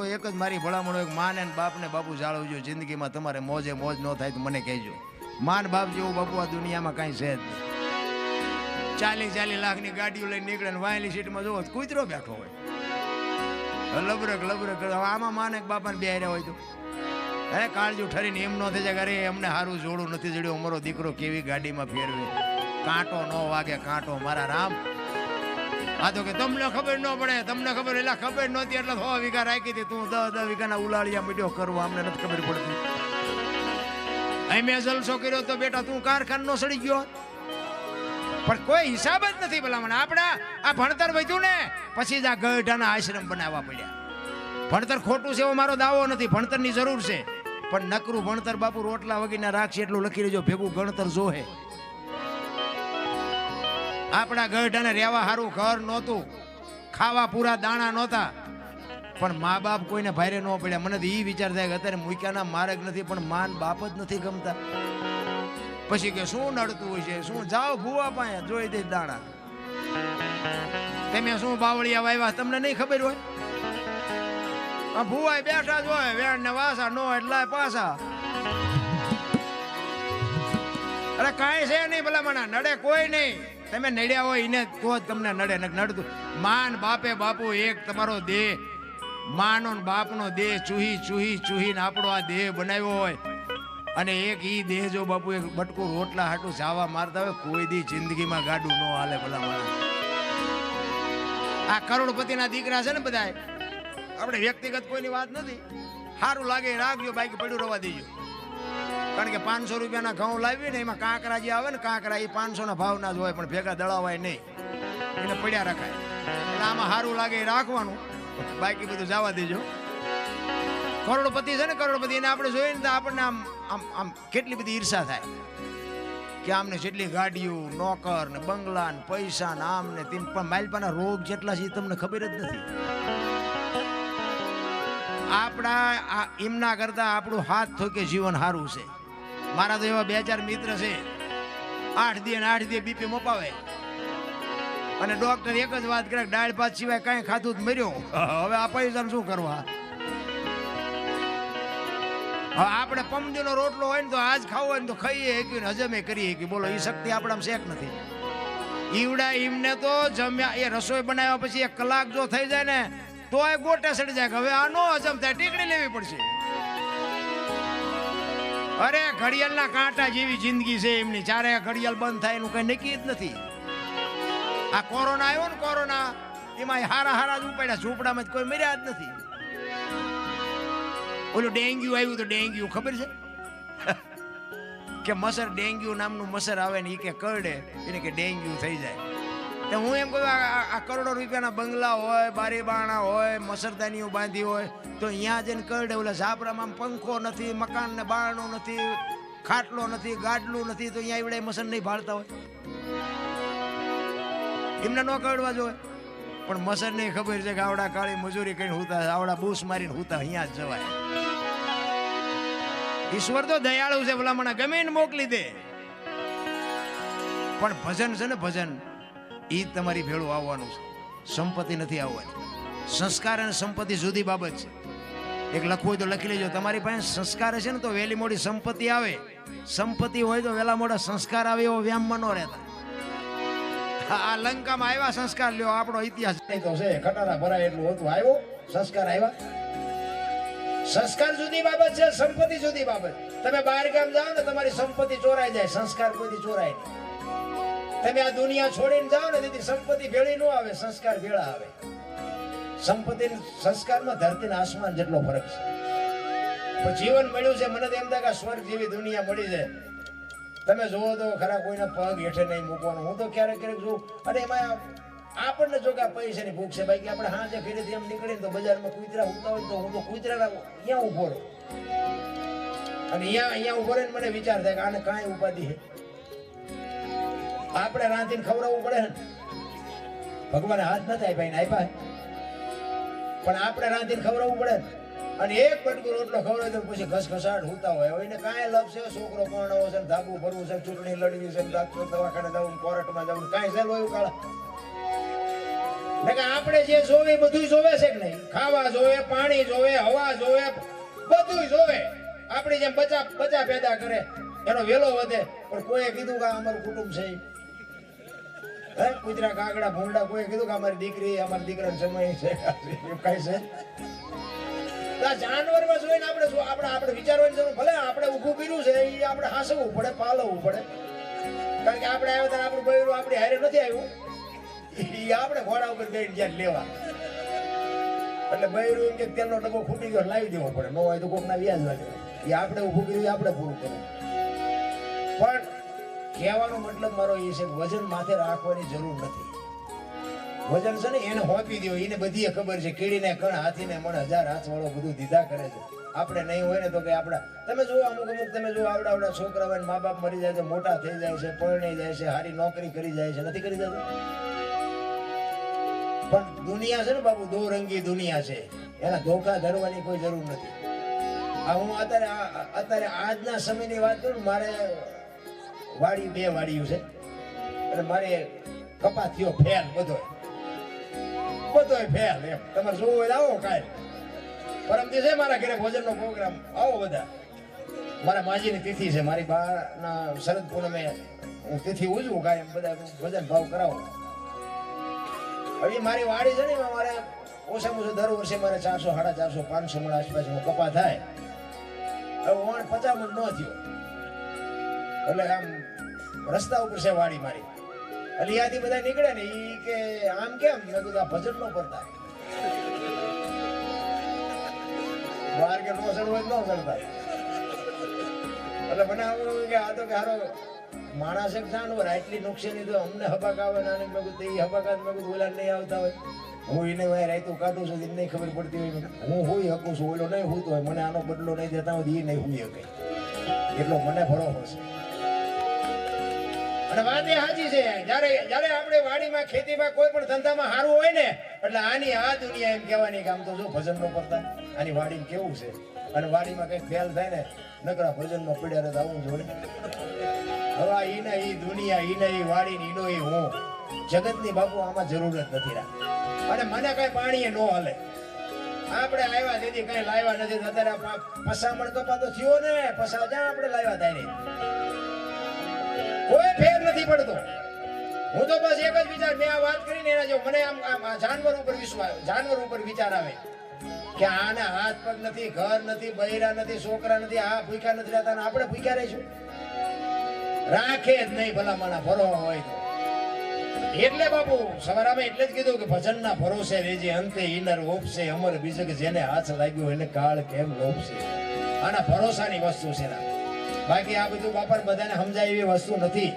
તો એક જ મારી ભલામણ હોય માને ને બાપને બાપુ જાળવજો. જિંદગીમાં તમારે મોજે મોજ ન થાય તો મને કહેજો. માન બાપ જેવું બાપુ આ દુનિયામાં કાંઈ છે જ નહીં. ચાલી ચાલી લાખની ગાડીઓ લઈને નીકળે ને વાયેલી સીટમાં તો કૂતરો બેઠો હોય. લબરક લબરક. આમાં માને બાપાને બેહાર્યા હોય તો? અરે કાળજુ ઠરીને એમ ન થઈ જાય અરે એમને સારું જોડું નથી જડ્યું. અમારો દીકરો કેવી ગાડીમાં ફેરવે. કાંટો ન વાગે, કાંટો મારા રામ. આ તો કે તમને ખબર ન પડે, તમને ખબર એટલે ખબર નહોતી એટલે સો વીઘા રાખી હતી. તું દસ દસ વીઘાના ઉલાળિયા મીડિયો કરવા, અમને નથી ખબર પડતી. અહીં મેં જલસો કર્યો તો બેટા, તું કારખાનો સડી ગયો. પણ કોઈ હિસાબ જ નથી ભલામણ. આપણા, આ ભણતર વધ્યું ને, પછી જ આ ગઢાના આશ્રમ બનાવવા પડ્યા. ભણતર ખોટું છે એવો મારો દાવો નથી. ભણતરની જરૂર છે. પણ નકરું ભણતર બાપુ રોટલા વગીને રાખશે એટલું લખી લેજો. ભેગું ગણતર જોહે. આપણા ગઢાને રહેવા સારું ઘર નહોતું. ખાવા પૂરા દાણા નહોતા. પણ મા બાપ કોઈને ભારે ન પડ્યા. મને તો એ વિચાર થાય કે અત્યારે મૂક્યાના માર્ગ નથી, પણ માન બાપ જ નથી ગમતા. પછી કે શું નડતું હોય છે શું? જાઓ ભૂવા પાસે, જોઈ દે દાણા. તમે શું બાવળિયા વાવ્યા તમને નહીં ખબર હોય? આ ભૂવાય બેઠા જ હોય વેણ ને વાસા નો એટલા પાસા. અરે કાંઈ છે નહીં ભલા મને નડે કોઈ નહીં. તમે નડ્યા હોય એને તો જ તમને નડે નડતું. માન બાપે બાપુ એક તમારો દેહ. માનો બાપનો દેહ ચૂહી ચૂહી, ચૂહીને આપણો આ દેહ બનાવ્યો હોય. અને એક ઈ દેહ જો બાપુ એક બટકું રોટલા હાટું ચાવા મારતા હોય, કોઈ દી જિંદગીમાં ગાડું ન હાલે ભલા માણસ. આ કરોડપતિના દીકરા છે ને બધા આપણે વ્યક્તિગત કોઈની વાત નથી. સારું લાગે રાખજો બાઈક પડ્યું, રવા દેજો. કારણ કે પાંચસો રૂપિયાના ઘઉં લાવીએ ને એમાં કાંકરા જે આવે ને કાંકરા એ પાંચસો ના ભાવના જ હોય, પણ ભેગા દળાવાય નહીં. એને પડ્યા રખાય. આમાં સારું લાગે એ રાખવાનું. બાકી બધું જવા દેજો. કરોડપતિ છે ને, કરોડપતિ, એને આપણે જોઈએ ને તો આપણને આમ આમ આમ કેટલી બધી ઈર્ષા થાય. કે આમને જેટલી ગાડીઓ, નોકર ને બંગલા ને પૈસા ને આમ ને તેમ, પણ માલપાના રોગ જેટલા છે તમને ખબર જ નથી. આપણા એમના કરતા આપણું હાથ થોકે જીવન સારું છે. મારા તો એવા બે ચાર મિત્ર છે. આઠ દી આઠ દી બીપી મપાવે. અને ડોક્ટર એક જ વાત કરે દાળ ભાત સિવાય કાંઈ ખાધું જ મર્યો. હવે આ પૈસા શું કરવા? હવે આપણે પમદીનો રોટલો હોય ને તો આજ ખાવો હોય ને તો ખાઈએ એકવીને હજમે કરીએ કે બોલો એ શક્તિ આપણામાં શેક નથી? ઈવડા એમને તો જમ્યા, એ રસોઈ બનાવ્યા પછી એક કલાક જો થઈ જાય ને તો એ ગોટે સડી જાય હવે આ નો હજમ થાય, ટીકડી લેવી પડશે. અરે, ઘડિયાળના કાંટા જેવી જિંદગી છે એમની. ચારે ઘડિયાળ બંધ થાય એનું કઈ નક્કી જ નથી. આ કોરોના આવ્યો ને કોરોના, એમાં હારા હારા જ ઉપાડ્યા. ઝૂંપડામાં કોઈ મર્યા જ નથી. ઓલું ડેન્ગ્યુ આવ્યું તો ડેન્ગ્યુ, ખબર છે? કે મસર ડેન્ગ્યુ નામનું મસર આવે ને એ કે કરડે, એને કે ડેન્ગ્યુ થઈ જાય. તો હું એમ કહું, આ- કરોડો રૂપિયાના બંગલા હોય, બારી બારણા હોય, મસરદાનીઓ બાંધી હોય, તો અહીંયા જઈને કરડે ઓલા ઝાપરામાં પંખો નથી, મકાન ને બારણું નથી, ખાટલો નથી, ગાડલું નથી, તો અહીંયા એવડે મસર નહીં ભાળતા હોય. એમને ન કરડવા જોઈએ. પણ મસર નહીં ખબર છે કે આવડા કાળી મજૂરી કરીને હુતા, આવડા બૂસ મારીને હુતા, અહીંયા જ જવાય. ઈશ્વર તો દયાળુ છે ભલા મને ગમે મોકલી દે. પણ ભજન છે ને ભજન. એ તમારી ભેળું આવવાનું છે. સંપત્તિ નથી આવવાની. સંસ્કાર અને સંપત્તિ જુદી બાબત છે. એક લખવું હોય તો લખી લેજો. તમારી પાસે સંસ્કાર હશે ને તો વહેલી મોડી સંપત્તિ આવે. સંપત્તિ હોય તો વહેલા મોડા સંસ્કાર આવે એવો વ્યામમાં ન રહેતા. આ લંકામાં આવ્યા સંસ્કાર. લ્યો, આપણો ઇતિહાસ તો છે. ખટારા ભરાય એટલું હતું આવ્યો. સંસ્કાર આવ્યા. સંસ્કાર જુદી બાબત છે, સંપત્તિ જુદી બાબત. તમે બહાર ગામ જાઓ ને, તમારી સંપત્તિ ચોરાઈ જાય. સંસ્કાર કોઈથી ચોરાય નહીં. તમે આ દુનિયા છોડીને જાઓ ને તેથી સંપત્તિ ભેળી ન આવે, સંસ્કાર ભેળા આવે. સંપત્તિ સંસ્કારમાં ધરતી આસમાન જેટલો ફરક છે. જીવન મળ્યું છે, મને તો એમ થાય કે સ્વર્ગ જેવી દુનિયા મળી છે તમે જોવો તો ખરા કોઈને પગ હેઠે નહીં મૂકવાનું. હું તો ક્યારેક ક્યારેક જોઉં, અને એમાં આપણને જો કે પૈસાની ભૂખ છે ભાઈ કે આપણે હાજે ફેરીથી એમ નીકળીને તો બજારમાં કૂતરા ઉગતા હોય તો હું તો કૂતરા અહીંયા રહું. અને અહીંયા અહીંયા ઊભો રહીને મને વિચાર થાય કે આને કાંઈ ઉપાધિ છે? આપણે રાંધીને ખવડાવવું પડે ને. ભગવાને હાથ નથી આપ્યા એને આપ્યા. પણ આપણે રાંધીને ખવડાવવું પડે અને એક પટકું રોટલો ખવડાવે તો પછી ઘસઘસાટ હોતા હોય. હવે એને કાંઈ લપ છે, છોકરો પરણવો છે ધાબુ ભરવું છે, ચૂંટણી લડવી છે ડાક્ટર દવાખાને જવું કોર્ટમાં જવું કાંઈ છે હોય કાળા. કે આપણે જે જોવે બધું જોવે છે કે નહીં? ખાવા જોવે, પાણી જોવે, હવા જોવે બધું જોવે. આપણી જેમ બચા બચા પેદા કરે. એનો વેલો વધે. પણ કોઈએ કીધું કે અમારું કુટુંબ છે હે, કૂતરા કાગડા ભૂંડા કોઈ કીધું કે અમારી દીકરી, અમારા દીકરાનો સમય છે. એવું કઈ છે? જાનવરમાં જોઈને આપણે શું, આપણે આપણે વિચારવાની જરૂર, ભલે આપણે ઊભું કર્યું છે એ આપણે હાંસવું પડે પાલવવું પડે. કારણ કે આપણે આવ્યા ત્યારે આપણું બૈરું આપણે હારે નથી આવ્યું. એ આપણે ઘોડા ઉપર બેઠ જ્યાં લેવા. એટલે બૈરું એમ કે, તેલનો ડબ્બો ફૂટી ગયો, લાવી દેવો પડે. નો હોય તો કોકના વ્યાજ લાગે એ આપણે ઊભું કર્યું આપણે પૂરું કરવું કહેવાનો મતલબ મારો એ છે વજન માથે રાખવાની જરૂર નથી. વજન છે ને એને હોપી દો એને બધી ખબર છે, કીડીને કણ, હાથીને મણ, હજાર હાથ વાળો બધું દીધા કરે છે. આપણે નહીં હોય ને તો કે આપણા તમે જુઓ અમુક અમુક, તમે જુઓ આવડા આવડા છોકરા હોય મા બાપ મરી જાય છે મોટા થઈ જાય છે, પરણી જાય છે સારી નોકરી કરી જાય છે, નથી કરી જતું? પણ દુનિયા છે ને બાબુ દો રંગી દુનિયા છે. એના ધોખા ધરવાની કોઈ જરૂર નથી. આ હું અત્યારે અત્યારે આજના સમયની વાત કરું, મારે વાડી બે વાડીયું છે. અને મારે કપા થયો ફેલ બધો. બધોય ફેલ એમ. તમારે જોવું હોય આવો કાંઈ. પરમ દિવસે મારા ઘરે ભોજનનો પ્રોગ્રામ. આવો બધા. મારા માજીની તિથિ છે. મારી બાના શરદ પૂનમે હું તિથિ ઉજવું કાંઈ બધા ભજન ભાવ કરાવો. હવે મારી વાડી છે ને એમાં મારે ઓછામાં ઓછું દર વર્ષે મારે ચારસો, સાડા ચારસો, પાંચસો મણ આસપાસ કપા થાય. હવે વણ પચાસ મણ ન થયો. એટલે આમ રસ્તા ઉપર છે વાડી મારી. એટલે યાદી બધા નીકળે ને ઈ કે આમ કેમ? મેં કીધું ભજન નો કરતા. બહાર કે નો ચડવું ન કરતા. એટલે મને આવું કે આ તો કે હારો માણસ એક જાનવર આટલી નુકસાની તો અમને હબાક આવે ને આને મેં કીધું એ હબાકાત મેં કીધું ઓલા નહીં આવતા હોય. હું એને ભાઈ રાયતું કાઢું છું એને ખબર પડતી હોય હું હોઈ શકું છું, ઓલો નહીં હોતો હોય, મને આનો બદલો નહીં દેતા હોય એ નહીં હોઈ શકે એટલો મને ભરોસો છે. અને વાત એ સાચી છે. જ્યારે જ્યારે આપણે વાડીમાં, ખેતીમાં કોઈ પણ ધંધામાં સારું હોય ને, એટલે આની આ દુનિયા એમ કહેવાની કે આમ તો જો ભજન નો કરતા. આની વાડી કેવું છે? અને વાડીમાં કઈ ફેલ થાય ને, નકરા ભજનમાં પડ્યા રહે આવું જોઈએ હવે ઈને ઈ દુનિયા ઈને ઈ વાડી ઈનો ઈ હું. જગતની બાપુ આમાં જરૂર જ નથી રાખ અને મને કઈ પાણીએ નો હલે. આપણે આવ્યા દીદી કઈ લાવ્યા નથી. અત્યારે પસામણ કપાતો થયો ને, પસા જ્યાં આપણે લાવ્યા તારે કોઈ ફેર નથી પડતો. હું તો બસ એક જ વિચાર, મેં આ વાત કરીને એના જો મને આમ આમ જાનવર ઉપર વિશ્વાસ જાનવર ઉપર વિચાર આવે કે આને હાથ પગ નથી, ઘર નથી, બૈરા નથી, છોકરા નથી, આ ભૂખ્યા નથી રહેતા આપણે ભૂખ્યા રહીશું. રાખે જ નહીં ભલા માણા ભરો હોય તો. એટલે બાપુ, સવારામાં એટલે જ કીધું કે ભજનના ભરોસે રેજે, અંતે ઈનર ઓપશે અમર બીજક જેને હાથ લાગ્યો એને કાળ કેમ લોપશે આના ભરોસાની વસ્તુ છે ના બાકી આ બધું બાપર બધાને સમજાય એવી વસ્તુ નથી.